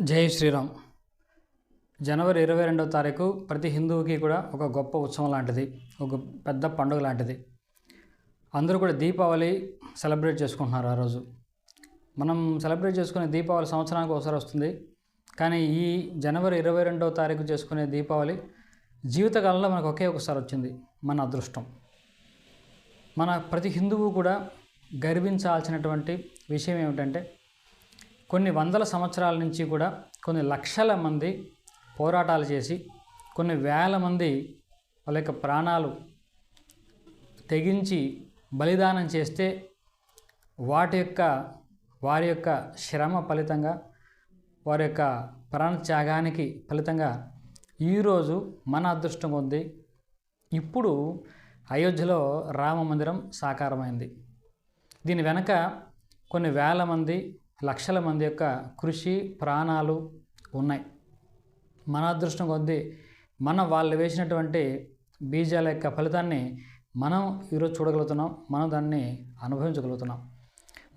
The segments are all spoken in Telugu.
జై శ్రీరామ్. జనవరి ఇరవై రెండవ తారీఖు ప్రతి హిందువుకి కూడా ఒక గొప్ప ఉత్సవం లాంటిది ఒక పెద్ద పండుగ లాంటిది. అందరూ కూడా దీపావళి సెలబ్రేట్ చేసుకుంటున్నారు ఆ రోజు. మనం సెలబ్రేట్ చేసుకునే దీపావళి సంవత్సరానికి ఒకసారి వస్తుంది. కానీ ఈ జనవరి ఇరవై రెండవ తారీఖు చేసుకునే దీపావళి జీవితకాలంలో మనకు ఒకే ఒకసారి వచ్చింది మన అదృష్టం. మన ప్రతి హిందువు కూడా గర్వించాల్సినటువంటి విషయం ఏమిటంటే కొన్ని వందల సంవత్సరాల నుంచి కూడా కొన్ని లక్షల మంది పోరాటాలు చేసి కొన్ని వేల మంది వాళ్ళ యొక్క ప్రాణాలు తెగించి బలిదానం చేస్తే వాటి యొక్క వారి యొక్క శ్రమ ఫలితంగా వారి యొక్క ప్రాణత్యాగానికి ఫలితంగా ఈరోజు మన అదృష్టం ఉంది ఇప్పుడు అయోధ్యలో రామ మందిరం సాకారమైంది. దీని వెనక కొన్ని వేల మంది లక్షల మంది యొక్క కృషి ప్రాణాలు ఉన్నాయి. మన అదృష్టం కొద్దీ మనం వాళ్ళు వేసినటువంటి బీజాల యొక్క ఫలితాన్ని మనం ఈరోజు చూడగలుగుతున్నాం. మనం దాన్ని అనుభవించగలుగుతున్నాం.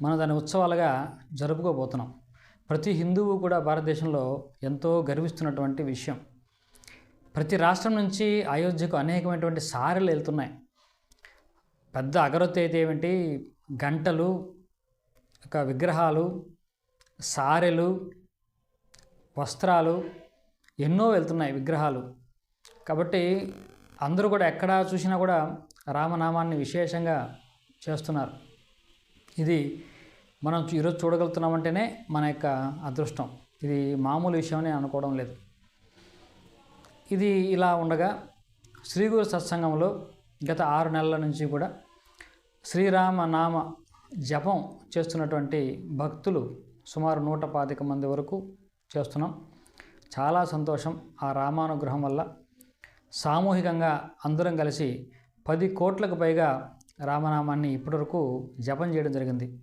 మనం దాన్ని ఉత్సవాలుగా జరుపుకోబోతున్నాం. ప్రతి హిందువు కూడా భారతదేశంలో ఎంతో గర్విస్తున్నటువంటి విషయం. ప్రతి రాష్ట్రం నుంచి అయోధ్యకు అనేకమైనటువంటి సారీలు వెళ్తున్నాయి. పెద్ద అగరొత్తి అయితే ఏమిటి? గంటలు ఒక విగ్రహాలు సారెలు వస్త్రాలు ఎన్నో వెళ్తున్నాయి విగ్రహాలు. కాబట్టి అందరూ కూడా ఎక్కడ చూసినా కూడా రామనామాన్ని విశేషంగా చేస్తున్నారు. ఇది మనం ఈరోజు చూడగలుగుతున్నామంటేనే మన యొక్క అదృష్టం. ఇది మామూలు విషయమని అనుకోవడం లేదు. ఇది ఇలా ఉండగా శ్రీ గురు సత్సంగంలో గత ఆరు నెలల నుంచి కూడా శ్రీరామ నామ జపం చేస్తున్నటువంటి భక్తులు సుమారు నూట పాతిక మంది వరకు చేస్తున్నాం. చాలా సంతోషం ఆ రామానుగ్రహం వల్ల. సామూహికంగా అందరం కలిసి పది కోట్లకు పైగా రామనామాన్ని ఇప్పటివరకు జపం చేయడం జరిగింది.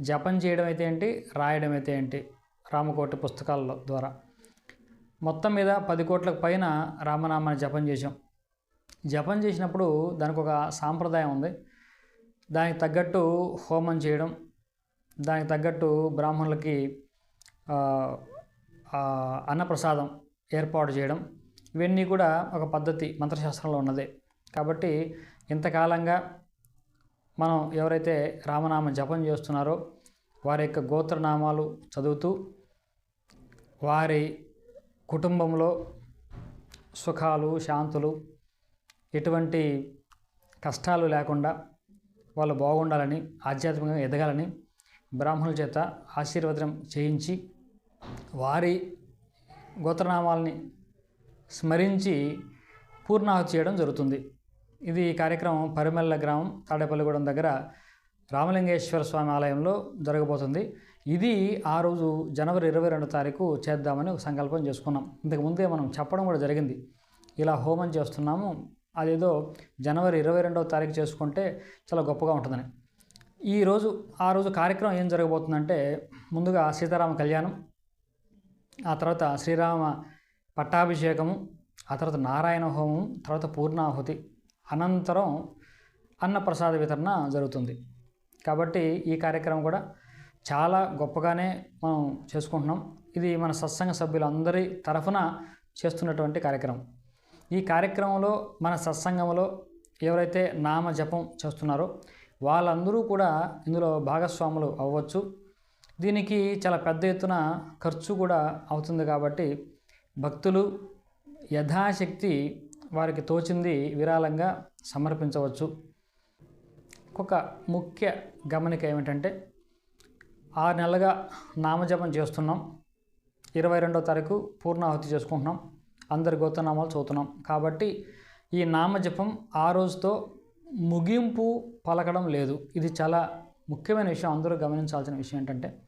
జపం చేయడం అయితే ఏంటి? రాయడం అయితే ఏంటి? రామకోటి పుస్తకాల ద్వారా. మొత్తం మీద పది కోట్లకు పైన రామనామాన్ని జపం చేసాం జపం చేసినప్పుడు దానికి ఒక సాంప్రదాయం ఉంది. దానికి తగ్గట్టు హోమం చేయడం దానికి తగ్గట్టు బ్రాహ్మణులకి అన్నప్రసాదం ఏర్పాటు చేయడం ఇవన్నీ కూడా ఒక పద్ధతి మంత్రశాస్త్రంలో ఉన్నదే. కాబట్టి ఇంతకాలంగా మనం ఎవరైతే రామనామ జపం చేస్తున్నారో వారి యొక్క గోత్రనామాలు చదువుతూ వారి కుటుంబంలో సుఖాలు శాంతులు ఎటువంటి కష్టాలు లేకుండా వాళ్ళు బాగుండాలని ఆధ్యాత్మికంగా ఎదగాలని బ్రాహ్మణుల చేత ఆశీర్వదనం చేయించి వారి గోత్రనామాల్ని స్మరించి పూర్ణాహుతి చేయడం జరుగుతుంది. ఇది ఈ కార్యక్రమం పరిమల్ల గ్రామం తాడేపల్లిగూడెం దగ్గర రామలింగేశ్వర స్వామి ఆలయంలో జరగబోతుంది. ఇది ఆ రోజు జనవరి ఇరవై రెండు తారీఖు చేద్దామని ఒక సంకల్పం చేసుకున్నాం. ఇంతకుముందే మనం చెప్పడం కూడా జరిగింది. ఇలా హోమం చేస్తున్నాము. అదేదో జనవరి ఇరవై రెండవ తారీఖు చేసుకుంటే చాలా గొప్పగా ఉంటుందని. ఈరోజు ఆ రోజు కార్యక్రమం ఏం జరగబోతుందంటే ముందుగా సీతారామ కళ్యాణం ఆ తర్వాత శ్రీరామ పట్టాభిషేకము ఆ తర్వాత నారాయణ హోమం తర్వాత పూర్ణాహుతి అనంతరం అన్నప్రసాద వితరణ జరుగుతుంది. కాబట్టి ఈ కార్యక్రమం కూడా చాలా గొప్పగానే మనం చేసుకుంటున్నాం. ఇది మన సత్సంగ సభ్యులందరి తరఫున చేస్తున్నటువంటి కార్యక్రమం. ఈ కార్యక్రమంలో మన సత్సంగంలో ఎవరైతే నామ జపం చేస్తున్నారో వాళ్ళందరూ కూడా ఇందులో భాగస్వాములు అవ్వచ్చు. దీనికి చాలా పెద్ద ఎత్తున ఖర్చు కూడా అవుతుంది కాబట్టి భక్తులు యథాశక్తి వారికి తోచింది విరాళంగా సమర్పించవచ్చు. ఒక ముఖ్య గమనిక ఏమిటంటే ఆరు నెలలుగా నామజపం చేస్తున్నాం. ఇరవై రెండో తారీఖు పూర్ణాహుతి చేసుకుంటున్నాం. అందరి గోతనామాలు చదువుతున్నాం. కాబట్టి ఈ నామజపం ఆ రోజుతో ముగింపు పలకడం లేదు. ఇది చాలా ముఖ్యమైన విషయం. అందరూ గమనించాల్సిన విషయం ఏంటంటే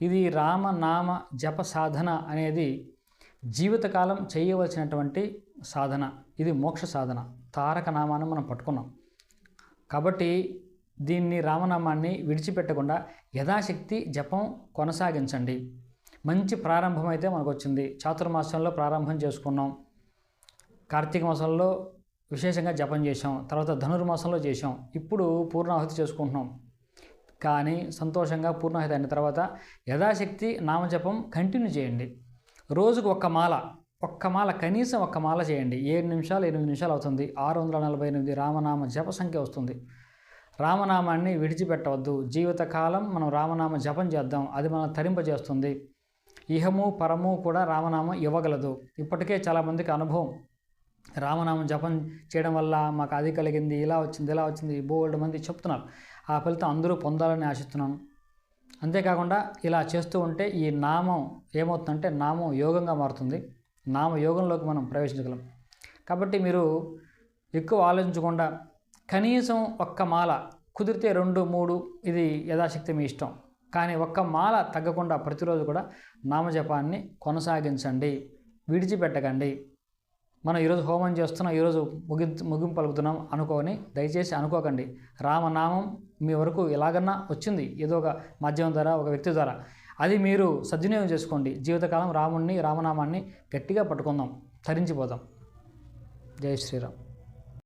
ఇది రామనామ జప సాధన అనేది జీవితకాలం చేయవలసినటువంటి సాధన. ఇది మోక్ష సాధన. తారక నామాన్ని మనం పట్టుకున్నాం. కాబట్టి దీన్ని రామనామాన్ని విడిచిపెట్టకుండా యథాశక్తి జపం కొనసాగించండి. మంచి ప్రారంభం అయితే మనకు వచ్చింది చాతుర్మాసంలో ప్రారంభం చేసుకున్నాం. కార్తీక మాసంలో విశేషంగా జపం చేసాం తర్వాత ధనుర్మాసంలో చేసాం ఇప్పుడు పూర్ణాహుతి చేసుకుంటున్నాం. కానీ సంతోషంగా పూర్ణాహుతి అయిన తర్వాత యథాశక్తి నామజపం కంటిన్యూ చేయండి. రోజుకు ఒక్క మాల ఒక్క మాల కనీసం ఒక్క మాల చేయండి. ఏడు నిమిషాలు ఎనిమిది నిమిషాలు అవుతుంది. ఆరు వందల నలభై ఎనిమిది రామనామ జప సంఖ్య వస్తుంది. రామనామాన్ని విడిచిపెట్టవద్దు. జీవితకాలం మనం రామనామ జపం చేద్దాం. అది మనం తరింపజేస్తుంది. ఇహము పరము కూడా రామనామం ఇవ్వగలదు. ఇప్పటికే చాలామందికి అనుభవం రామనామం జపం చేయడం వల్ల మాకు అది కలిగింది ఇలా వచ్చింది ఇలా వచ్చింది బోల్డ్ మంది చెప్తున్నారు. ఆ ఫలితం అందరూ పొందాలని ఆశిస్తున్నాను అంతేకాకుండా ఇలా చేస్తూ ఉంటే ఈ నామం ఏమవుతుందంటే నామం యోగంగా మారుతుంది. నామ యోగంలోకి మనం ప్రవేశించగలం. కాబట్టి మీరు ఎక్కువ ఆలోచించకుండా కనీసం ఒక్క మాల కుదిరితే రెండు మూడు ఇది యథాశక్తి మీ ఇష్టం. కానీ ఒక్క మాల తగ్గకుండా ప్రతిరోజు కూడా నామజపాన్ని కొనసాగించండి. విడిచిపెట్టకండి. మనం ఈరోజు హోమం చేస్తున్నాం ఈరోజు ముగి ముగింపు పలుకుతున్నాం అనుకోని దయచేసి అనుకోకండి. రామనామం మీ వరకు ఎలాగన్నా వచ్చింది. ఏదో ఒక మాధ్యమం ద్వారా ఒక వ్యక్తి ద్వారా. అది మీరు సద్వినియోగం చేసుకోండి. జీవితకాలం రాముణ్ణి రామనామాన్ని గట్టిగా పట్టుకుందాం. తరించిపోదాం. జై శ్రీరామ్.